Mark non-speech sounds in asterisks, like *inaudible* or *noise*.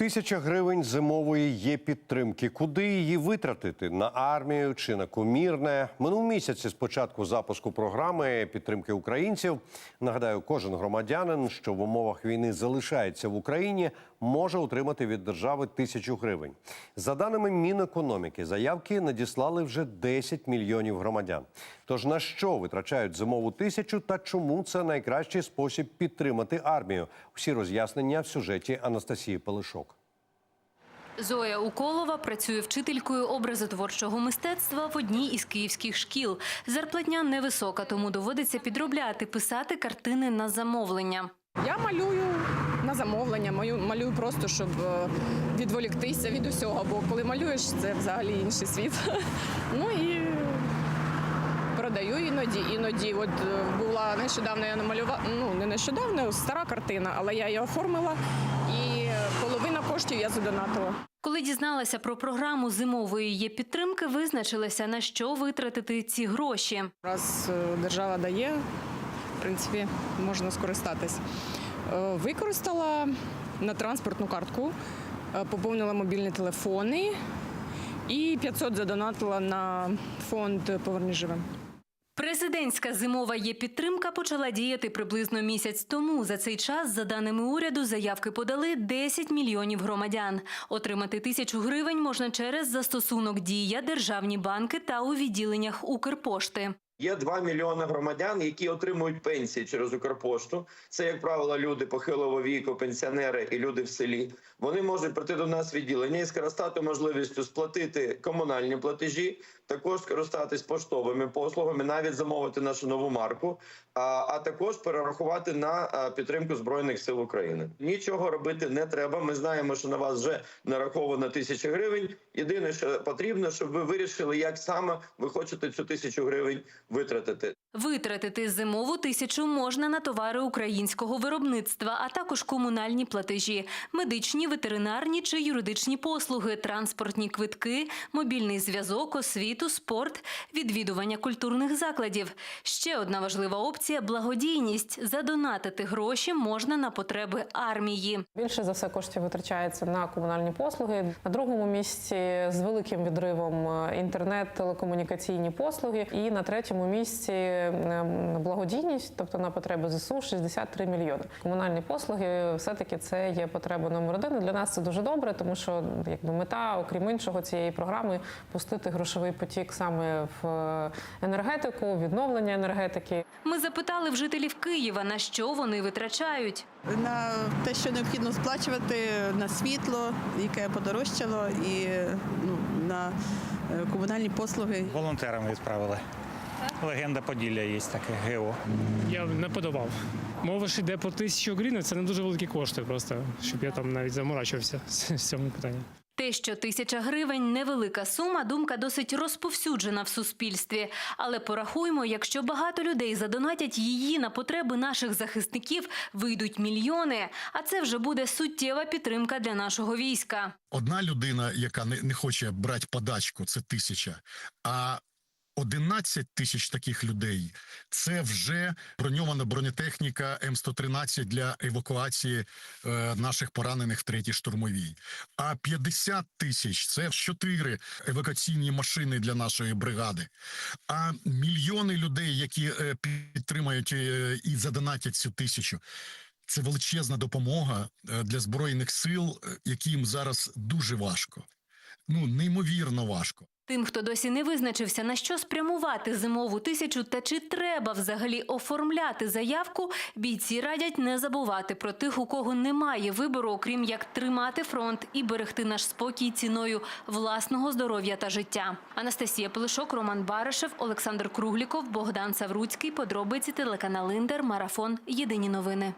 Тисяча гривень зимової є підтримки. Куди її витратити? На армію чи на комірне? Минув місяць з початку запуску програми підтримки українців. Нагадаю, кожен громадянин, що в умовах війни залишається в Україні, може отримати від держави тисячу гривень. За даними Мінекономіки, заявки надіслали вже 10 мільйонів громадян. Тож на що витрачають зимову тисячу та чому це найкращий спосіб підтримати армію? Всі роз'яснення в сюжеті Анастасії Пелишок. Зоя Уколова працює вчителькою образотворчого мистецтва в одній із київських шкіл. Зарплатня невисока, тому доводиться підробляти, писати картини на замовлення. Я малюю на замовлення, малюю, просто, щоб е, відволіктися від усього, бо коли малюєш, це взагалі інший світ. *laughs* Ну і продаю іноді. Іноді, от е, була нещодавно я намалювала, ну не нещодавно, стара картина, але я її оформила і половина коштів я задонатила. Коли дізналася про програму зимової є підтримки, визначилася на що витратити ці гроші. Раз е, держава дає, в принципі, можна скористатись. Е, Використала на транспортну картку, е, поповнила мобільні телефони і 500 задонатила на фонд «Поверні живим». Президентська зимова є підтримка почала діяти приблизно місяць тому. За цей час, за даними уряду, заявки подали 10 мільйонів громадян. Отримати тисячу гривень можна через застосунок Дія, державні банки та у відділеннях Укрпошти. Є 2 мільйони громадян, які отримують пенсії через Укрпошту. Це, як правило, люди похилого віку, пенсіонери і люди в селі. Вони можуть прийти до нас відділення і скористати можливістю сплатити комунальні платежі, також скористатись поштовими послугами, навіть замовити нашу нову марку, а, а також перерахувати на підтримку збройних сил України. Нічого робити не треба. Ми знаємо, що на вас вже нараховано тисяча гривень. Єдине, що потрібно, щоб ви вирішили, як саме ви хочете цю тисячу гривень витратити. Витратити зимову тисячу можна на товари українського виробництва, а також комунальні платежі, медичні, ветеринарні чи юридичні послуги, транспортні квитки, мобільний зв'язок, освіту, спорт, відвідування культурних закладів. Ще одна важлива опція благодійність. Задонатити гроші можна на потреби армії. Більше за все коштів витрачається на комунальні послуги. На другому місці з великим відривом е, інтернет, телекомунікаційні послуги. І на третьому місці е, благодійність, тобто на потреби ЗСУ 63 мільйони. Комунальні послуги все-таки це є потреба номер один. І Для нас це дуже добре, тому що якби мета, окрім іншого, цієї програми пустити грошовий потік саме в е, енергетику, відновлення енергетики. Ми запитали в жителів Києва, на що вони витрачають. на те, що необхідно сплачувати на світло, яке подорожчало, і ну, на е, комунальні послуги. Волонтерами відправили. Легенда Поділля є таке ГО. Я не подавав. Мова ж йде про тисячу гривень, це не дуже великі кошти, просто щоб я там навіть заморачувався з з цьому питанням. Те, що тисяча гривень невелика сума, думка досить розповсюджена в суспільстві. Але порахуймо, якщо багато людей задонатять її на потреби наших захисників, вийдуть мільйони. А це вже буде суттєва підтримка для нашого війська. одна людина, яка не, не хоче брати подачку, це тисяча. А 11 тисяч таких людей це вже броньована бронетехніка М113 для евакуації е, наших поранених в третій штурмовій. А 50 тисяч це 4 евакуаційні машини для нашої бригади. А мільйони людей, які е, підтримають е, і задонатять цю тисячу. Це величезна допомога е, для збройних сил, е, яким зараз дуже важко. Ну неймовірно важко. Тим, хто досі не визначився, на що спрямувати зимову тисячу та чи треба взагалі оформляти заявку, бійці радять не забувати про тих, у кого немає вибору, окрім як тримати фронт і берегти наш спокій ціною власного здоров'я та життя. Анастасія Пилишок, Роман Баришев, Олександр Кругліков, Богдан Савруцький. Подробиці телеканал Інтер. Марафон. Єдині новини.